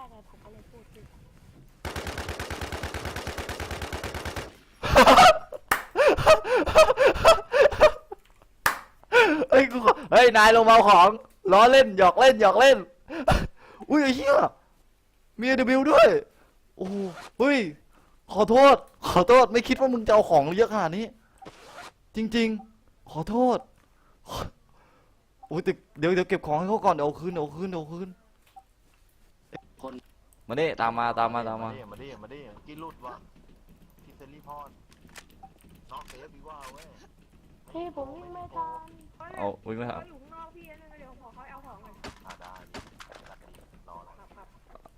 ได้ไงผมก็เลยพูดพี่เฮ้ยกูขอเฮ้ย นายลงมาเอาของ ล้อเล่น หยอกเล่น หยอกเล่น อุ้ยไอ้เหี้ย มีเดบิวด้วย โอ้โหเฮ้ย ขอโทษ ขอโทษ ไม่คิดว่ามึงจะเอาของเยอะขนาดนี้ จริง ๆ ขอโทษ โอ้ยแต่เดี๋ยวเดี๋ยวเก็บของให้เขาก่อน เดี๋ยวเอาคืน เดี๋ยวเอาคืน เดี๋ยวเอาคืน มาเนี่ตามมาตามมาตามมามาดิมาดิกินรุดว่ะทิเซรี่พอนนอกเซฟดีว่าเว้ยพี่ผมวิ่งไม่ทันเอาวิ่งไปหาเขาอยู่ข้างนอกพี่นะเดี๋ยวขอเขาเอาของก่อนอ่าได้จัดดีรอแล้วครับครับ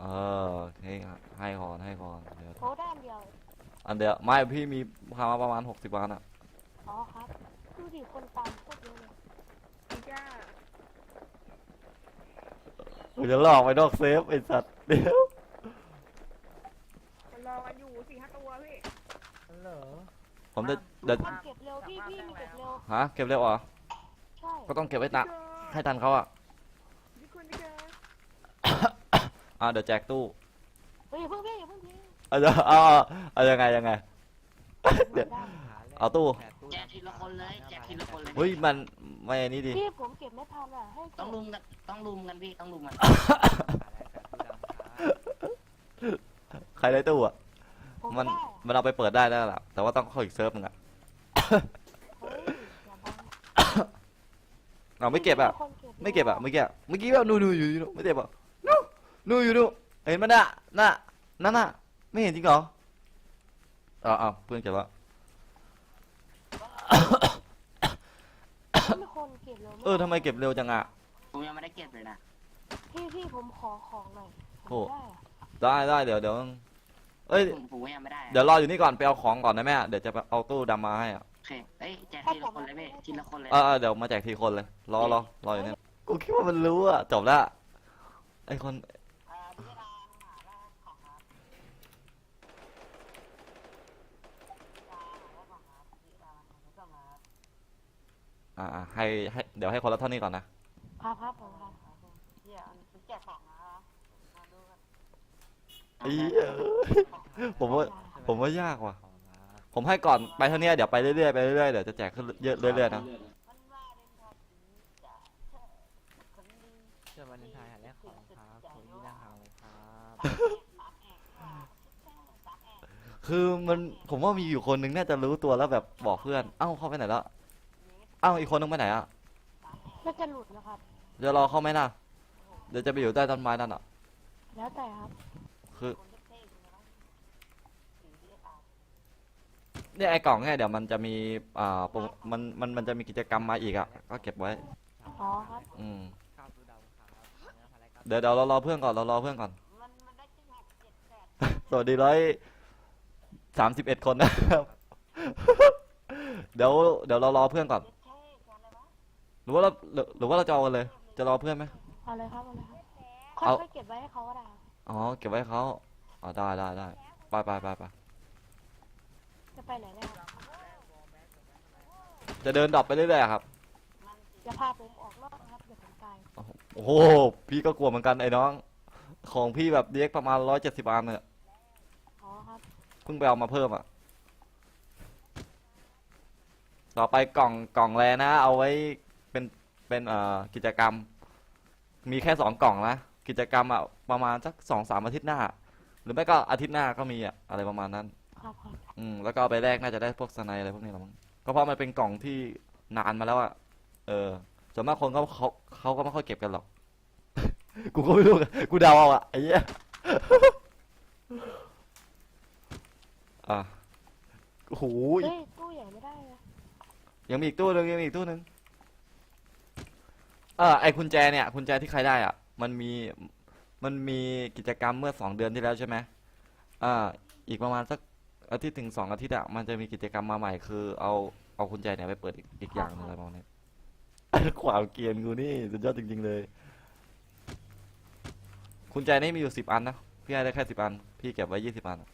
เออให้ให้ก่อนให้ก่อนเดี๋ยวโพได้อันเดียวอันเดียวไม่พี่มีพามาประมาณหกสิบวันอะอ๋อครับดูดิคนตามโคตรเยอะเลยพี่จ้ากูจะหลอกไปนอกเซฟไอ้สัตว์เดี๋ยว มันรอกันอยู่สี่ห้าตัวพี่ ผมจะเดี๋ยวมันเก็บเร็วพี่พี่มันเก็บเร็วฮะเก็บเร็วเหรอใช่ก็ต้องเก็บไว้ตะเจอให้ทันเขาอะพี่คุณพี่เจออ่าเดี๋ยวแจกตู้เฮ้ยอย่าเพิ่งพี่อย่าเพิ่งพี่เอาจะเอาเอาเอายังไงยังไง เดี๋ยวได้เอาตู้ แจกทีละคนเลยแจกทีละคนเลยเฮ้ยมันไม่อันนี้ดิพี่ผมเก็บไม่ทันอะให้เก็บต้องลุมกันต้องลุมกันพี่ต้องลุมกันใครได้ตู้อะผมมันได้ มันเอาไปเปิดได้แล้วล่ะ แต่ว่าต้องเข้าอีกเซิร์ฟหนึงอะเฮ้ยอย่าบังเอาไม่เก็บอะพี่คนไม่เก็บอะเมื่อกี้อะเมื่อกี้แบบนู่นนู่นอยู่อยู่นู่นไม่เก็บอะนู่นนู่นอยู่นู่นเห็นมันน่ะน่ะนั่นน่ะไม่เห็นจริงเหรอเอาเอาเพื่อนเก็บแล้วมีคนเก็บเร็วเออทำไมเก็บเร็วจังอะผมยังไม่ได้เก็บเลยนะ พี่พี่ผมขอของหน่อยผมโอ้ได้อะได้ได้เดี๋ยวเดี๋ยว เอ้ย ผมผมก็ยังไม่ได้เดี๋ยวรออยู่นี่ก่อนไปเอาของก่อนนะแม่ เดี๋ยวจะไปเอาตู้ดำมาให้อะโอเคเอ้ยแจกทีละคนเลยพี่ทีละคนเลยเออเออเดี๋ยวมาแจกทีคนเลย รอรอรออยู่เนี่ยกูคิดว่ามันรู้อะจบละไอคนอ่าอ่าให้ให้เดี๋ยวให้คนละเท่านี้ก่อนนะครับครับผมครับ ไอ้เหี้ยผมว่าผมว่ายากว่ะ ผมให้ก่อนไปเท่านี้เดี๋ยวไปเรื่อยๆไปเรื่อยๆเดี๋ยวจะแจกขึ้นเยอะเรื่อยๆนะเจอวันเลนไทน์หาแรกของครับผมนี่นะครับครับคือมันผมว่ามีอยู่คนหนึงน่าจะรู้ตัวแล้วแบบบอกเพื่อน เอ้าเข้าไปไหนแล้วเอ้าอีกคนนึงไปไหนอะน่าจะหลุดนะครับ เดี๋ยวรอเข้าไหมนะเดี๋ยวจะไปอยู่ใต้ต้นไม้นั่นอะ แล้วแต่ครับ คือเนี่ยไอ้กล่องเนี่ยเดี๋ยวมันจะมีอ่าโปรมันมันมันจะมีกิจกรรมมาอีกอะก็เก็บไว้ อ๋อครับ อืมข้าวตูดำครับแล้วอะไรครับเดี๋ยวเดี๋ยวเรารอเพื่อนก่อนเรารอเพื่อนก่อนสวัสดีร้อยสามสิบเอ็ดคนนะครับ เดี๋ยวเดี๋ยวเรารอเพื่อนก่อนหรือว่าเราหรือหรือว่าเราจะเอากันเลย จะรอเพื่อนไหม เอาเลยครับเอาเลยครับ เอา ค่อยๆเก็บไว้ให้เขาก็ได้ครับ อ๋อ เก็บไว้ให้เขาอ๋อได้ได้ได้ไปไปไปไปจะไปไหนได้ครับจะเดินดรอปไปเรื่อยๆครับอย่าพาผมออกนอกนะครับเดี๋ยวผมตายโอ้โห พี่ก็กลัวเหมือนกันไอ้น้อง ของพี่แบบเด็กประมาณร้อยเจ็ดสิบอันเนี่ยอ๋อครับเพิ่งไปเอามาเพิ่มอะ ต่อไปกล่องกล่องแรนะ เอาไว้เป็นเป็นเอ่อกิจกรรม มีแค่สองกล่องนะ กิจกรรมอะ ประมาณสักสองสามอาทิตย์หน้า หรือไม่ก็อาทิตย์หน้าก็มีอะอะไรประมาณนั้น ครับครับอืมแล้วก็เอาไปแลกน่าจะได้พวกสไนอะไรพวกนี้หรอมั้งก็เพราะมันเป็นกล่องที่นานมาแล้วอะเออส่วนมากคนเขาเขาเขาก็ไม่ค่อยเก็บกันหรอก กูก็ไม่รู้อะกูเดาเอาอะไอ้เหี้ย อะโอ้โหเฮ้ยตู้ใหญ่ไม่ได้นะยังมีอีกตู้หนึงยังมีอีกตู้หนึงเออไอกุญแจเนี่ยกุญแจที่ใครได้อะ มันมี มันมีกิจกรรมเมื่อสองเดือนที่แล้วใช่ไหมอ่าอีกประมาณสักอาทิตย์ถึงสองอาทิตย์อะมันจะมีกิจกรรมมาใหม่คือเอาเอากุญแจเนี่ยไปเปิดอีกอีกอย่างหนึงอะไรประมาณนี้ ความเกรียนกูนี่สุดยอดจริง ๆ เลยกุญแจนี่มีอยู่สิบอันนะพี่ให้ได้แค่สิบอัน พี่เก็บไว้ยี่สิบอันอะ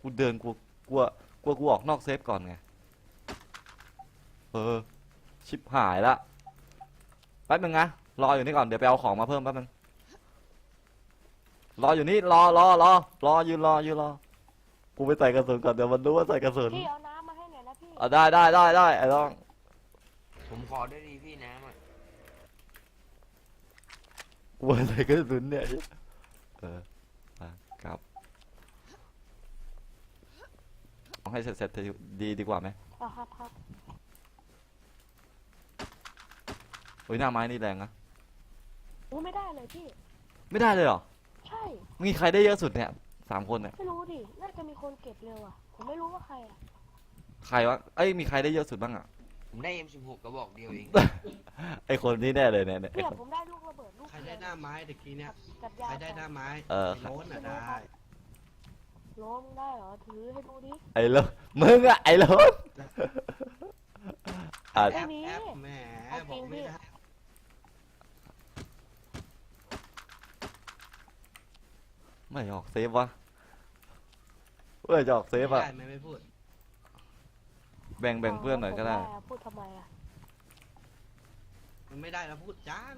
กูเดินกลัวกลัวกลัวกูออกนอกเซฟก่อนไง เออ ชิบหายละแป๊บนึงนะรออยู่นี่ก่อนเดี๋ยวไปเอาของมาเพิ่มแป๊บนึงรออยู่นี่รอรอรอรอยืนรอยืนรอกูไปใส่กระสุนก่อนเดี๋ยวมันรู้ว่าใส่กระสุนพี่เอาน้ำมาให้หน่อยนะพี่อะได้ได้ได้ได้ไอ้ต้องผมขอด้วยดีพี่น้ำอะกูไปใส่กระสุนเนี่ยเออมากลับเอาให้เสร็จเสร็จๆดีดีกว่าไหมอะครับครับ โอ้ยหน้าไม้นี่แรงนะอู้ไม่ได้เลยพี่ ไม่ได้เลยเหรอใช่ มีใครได้เยอะสุดเนี่ยสามคนเนี่ยไม่รู้ดิ น่าจะมีคนเก็บเร็วอะ ผมไม่รู้ว่าใครอะ ใครวะเอ้ยมีใครได้เยอะสุดบ้างอะ ผมได้ M16 กระบอกเดียวเอง ไอคนนี้แน่เลยเนี่ยเนี่ยไอเนี่ยคนผมได้ลูกระเบิดลูกใครได้หน้าไม้ตะกี้เนี่ย กับยาใครได้หน้าไม้เออไโล้นอะได้ล้มได้เหรอ ถือให้ดูดิ ไอ้โลมึงอะไอ้โลนอะแอปแอปแหมเอาบจริอกงไม่พี่ได้ ไม่ออกเซฟวะเพื่อจะออกเซฟไม่อะได้ไหมไม่พูดแบ่งแบ่งเพื่อนหน่อยก็ได้ผมอะพูดทำไมอะมันไม่ได้แล้วพูดจ้าง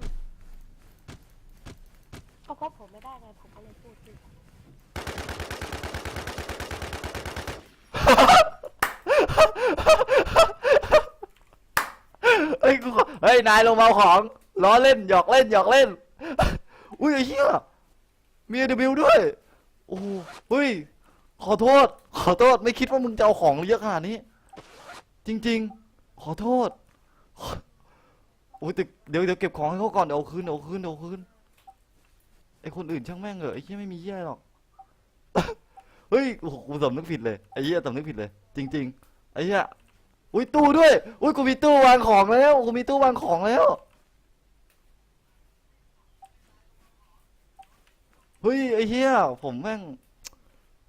ก็เพราะผมไม่ได้ไงผมก็เลยพูดพี่เฮ้ยกูขอเฮ้ย นายลงมาเอาของ ล้อเล่น หยอกเล่น หยอกเล่น อุ้ยไอ้เหี้ย มีเดบิวด้วย โอ้โหเฮ้ย ขอโทษ ขอโทษ ไม่คิดว่ามึงจะเอาของเยอะขนาดนี้ จริง ๆ ขอโทษ โอ้ยแต่เดี๋ยวเดี๋ยวเก็บของให้เขาก่อนเดี๋ยวเอาคืนเดี๋ยวเอาคืนเดี๋ยวเอาคืนไอคนอื่นช่างแม่งเหอะไอ้เหี้ยไม่มีเหี้ยหรอก เฮ้ยโอ้โหกูสำนึกผิดเลย ไอ้เหี้ยสำนึกผิดเลย จริง ๆ ไอ้เหี้ย อุ้ยตู้ด้วย อุ้ยกูมีตู้วางของแล้ว กูมีตู้วางของแล้ว เฮ้ยไอ้เหี้ยผมแม่ง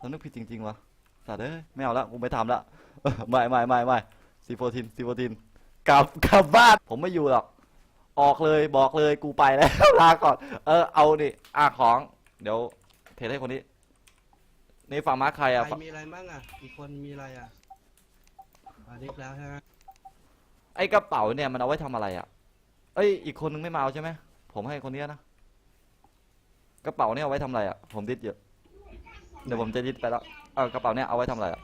สำนึกผิดจริงๆวะสัตว์เอ้ยไม่เอาละกูไม่ทำละไม่ไม่ไม่ไม่ซีโฟทินซีโฟทินกลับกลับบ้านผมไม่อยู่หรอก ออกเลยบอกเลยกูไปแล้ว ลาก่อน เออเอาดิอะของ เดี๋ยวเทให้คนนี้นี่ฝั่งมาร์คใครใคอะรฝั่งมีอะไรบ้างอะ อีกคนมีอะไรอะอันนี้แล้วใช่ไหมไอ้กระเป๋าเนี่ยมันเอาไว้ทำอะไรอะ เอ้ยอีกคนนึงไม่มาเอาใช่ไหมผมให้คนเนี้ยนะ กระเป๋าเนี่ยเอาไว้ทำอะไรอะ ผมดิดเยอะเดี๋ยวผมจะดิดไปแล้วเออกระเป๋าเนี่ยเอาไว้ทำอะไรอะ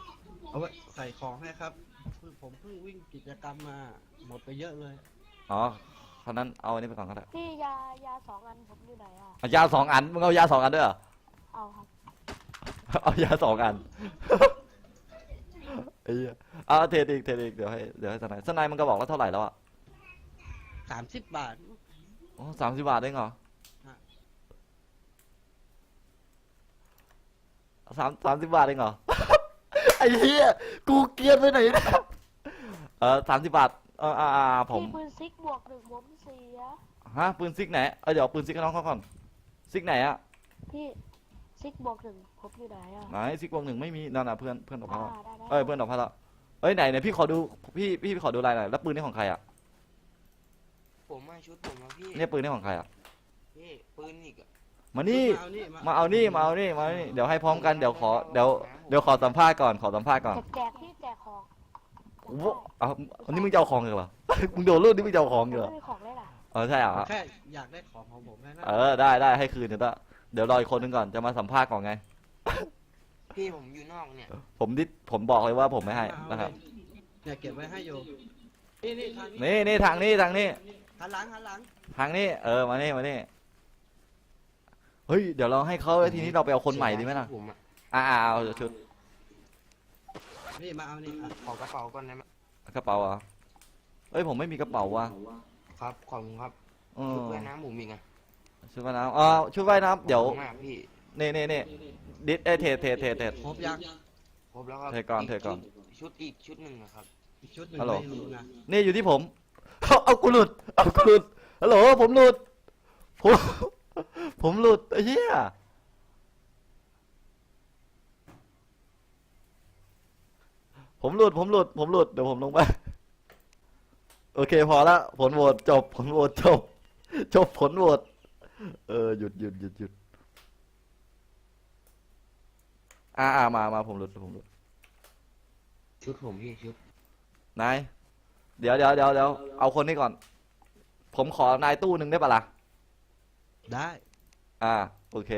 เอาไว้ใส่ของให้ครับเพิ่งผมเพิ่งวิ่งกิจกรรมมา หมดไปเยอะเลย อ๋อคันนั้นเอาอันนี้ไปก่อนก็ได้พี่ยายาสองอันผมอยู่ไหนอะ เอายาสองอันมึงเอายาสองอันด้วยเหรอ เอาครับ เอายาสองอัน ไอ้เหี้ยเอาเทรดอีกเทรดอีกเดี๋ยวให้เดี๋ยวให้สนายสนายมันก็บอกว่าเท่าไหร่แล้วอะสามสิบบาท อ๋อสามสิบบาทเองเหรอ ฮะ สามสามสิบบาทเองเหรอ ไอ้เหี้ยกูเกลียดไปไหนเนี่ยเออสามสิบบาทเอออ่าอ่าผม พี่ปืนซิกบวกหนึ่งผมเสียฮะปืนซิกไหน เออเดี๋ยวเอาปืนซิกให้น้องเขาก่อน ซิกไหนอะพี่ซิกบวกหนึ่งผมอยู่ไหนอะไหนซิกวงหนึ่งไม่มีนั่นน่ะเพื่อนเพื่อนออกอ่ามาแล้วได้ได้เอ้ยเพื่อนออกมาแล้วเอ้ยไหนไหนพี่ขอดูพี่พี่ขอดูลายหน่อยแล้วปืนนี่ของใครอะผมมาชุดผมมาพี่เนี่ยปืนนี่ของใครอะพี่ปืนอีกอะ มานี่มาเอานี่ มาเอานี่ มาเอานี่ มาเอานี่ เดี๋ยวให้พร้อมกัน เดี๋ยวขอ เดี๋ยว เดี๋ยวขอสัมภาษณ์ก่อน ขอสัมภาษณ์ก่อนแจกแจกพี่แจกของโอ้โหเอาอันนี้มึงจะเอาของเหรอมึงโดนรุ่นนี่มึงจะเอาของผมเหรอไม่มีของเลยล่ะเออใช่เหรอแค่อยากได้ของของผมแค่นั้นเออ ได้ได้ให้คืนเดี๋ยวละเดี๋ยวรออีกคนนึงก่อน จะมาสัมภาษณ์ก่อนไง พี่ผมอยู่นอกเนี่ย ผมดิผมบอกเลยว่าผมไม่ให้เอานะครับเลยเนี่ยเก็บไว้ให้อยู่นี่นี่ทางนี้นี่นี่ทางนี้ ทางนี้ หันหลังหันหลัง ทางนี้ เออ มานี่ มานี่ เฮ้ย เดี๋ยวเราให้เขาแล้วทีนี้เราไปเอาคนใหม่ดีไหมล่ะ ผมอะอ่าอ่าเอาชุดนี่มาเอานี่อะขอกระเป๋าก่อนได้ไหมกระเป๋าเหรอะเอ้ยผมไม่มีกระเป๋าว่ะครับขอบคุณครับเออชุดว่ายน้ำผมอีกอะชุดว่ายน้ำอ๋อชุดว่ายน้ำเดี๋ยว ขอบคุณมากพี่นี่นี่นี่ดิสเอยเทรดเทรดเทรดเทรด ครบยังครบแล้วครับเทก่อนเทก่อนชุดอีกชุดหนึ่งนะครับอีกชุดหนึ่งฮัลโหล ไม่รู้นะนี่อยู่ที่ผม เอากูหลุด เอากูหลุด ฮัลโหลผมหลุดผม ผมหลุดไอ้เหี้ยผมหลุด ผมหลุด ผมหลุด เดี๋ยวผมลงไป โอเค พอละ ผลโหวตจบ ผลโหวตจบ จบผลโหวตเออ หยุดหยุดหยุดหยุดอ่าอ่ามามาผมหลุด ผมหลุด ชุดผมพี่ชุดนาย เดี๋ยวเดี๋ยวเดี๋ยวเดี๋ยวเอาคนนี้ก่อนพผมขอนายตู้หนึ่งได้ปะล่ะ ได้ อ่า โอเค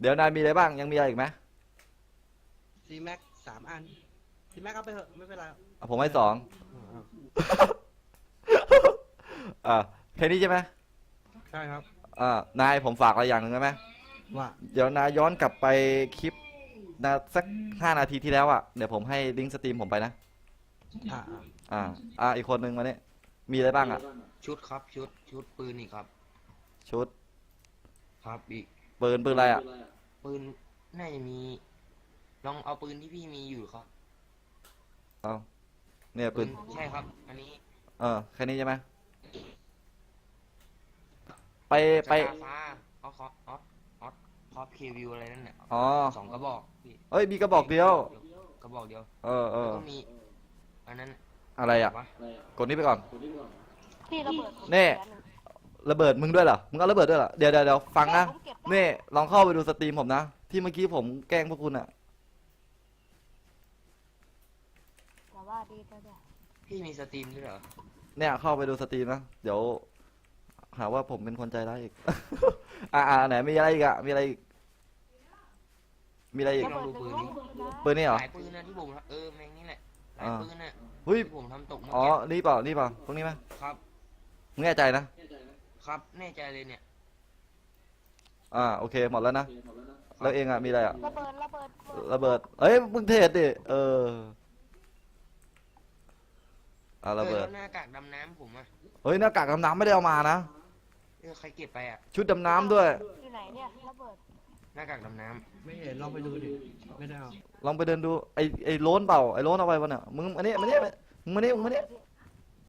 เดี๋ยวนายมีอะไรบ้างยังมีอะไรอีกไหมซีแม็กสามอันซีแม็กเอาไปเถอะไม่เป็นไรอะผมให้สองอ่าอ่าแค่นี้ใช่ไหมใช่ครับ อ่านายผมฝากอะไรอย่างหนึ่งได้ไหม ว่าเดี๋ยวนายย้อนกลับไปคลิปนะสักห้านาทีที่แล้วอะ เดี๋ยวผมให้ลิงก์สตรีมผมไปนะ อ่าอ่าอ่า อ่า อีกคนหนึ่งมาเนี่ยมีอะไรบ้างอะ ชุดครับชุดชุดปืนอีกครับ ชุด ครับอีกปืนปืนอะไรอะ ปืนน่าจะมี ลองเอาปืนที่พี่มีอยู่ครับ เอาเนี่ยปืปืนนใช่ครับ อันนี้เออแค่นี้ใช่ไหมไปไปสกาฟ้าออฟออฟออฟคอฟเควิวอะไรนั่นแหละอ๋อ สองกระบอกพี่เอ้ยมีกระบอกเดียว กระบอกเดียวเออเอแล้วอก็มี อันนั้นอะไรอะวะกดนี้ไปก่อน พี่ระเบิดผมแน่แขหง ระเบิดมึงด้วยเหรอ มึงเอาระเบิดด้วยเหรอ เดี๋ยวเดี๋ยวเดี๋ยวฟังนะผมเก็บได้นี่ลองเข้าไปดูสตรีมผมนะ ที่เมื่อกี้ผมแกล้งพวกคุณอะแต่ว่าดีแต่เนี่ยพี่มีสตรีมด้วยเหรอ เนี่ยเข้าไปดูสตรีมนะ เดี๋ยวหาว่าผมเป็นคนใจร้ายอีก อ่าอ่าไหนมีอะไรอีกอะมีอะไรอีก มีอะไรอีกระเบิดหนึ่งลูกนะปืนนี่เหรอ หลายปืนนะที่ผมเออแม่งนี่แหละหลายอ่า ปืนน่ะเฮ้ย ที่ผมทำตกเมื่ออ๋อ กี้นี่เปล่า นี่เปล่า ตรงนี้ไหมครับ มึงแน่ใจนะ ครับแน่ใจเลยเนี่ย อ่าโอเคหมดแล้วนะแล้วเองอะมีอะไรอะระเบิดระเบิดระเบิดเอ้ยมึงเทรดดิเอออ่าระเบิดออแล้วหน้ากากดำน้ำผมอะเฮ้ยหน้ากากดำน้ำไม่ได้เอามานะเออใครเก็บไปอะชุดดำน้ำด้วย อยู่ไหนเนี่ยระเบิดหน้ากากดำน้ำไม่เห็นลองไปดูดิ ไม่ได้เอาลองไปเดินดูไอ้ไอ้โล้นเปล่าไอ้โล้นเอาไปวะเนี่ยมึงมาเนี่ยมาเนี่ยมึงมาเนี่ยมึงมาเนี่ย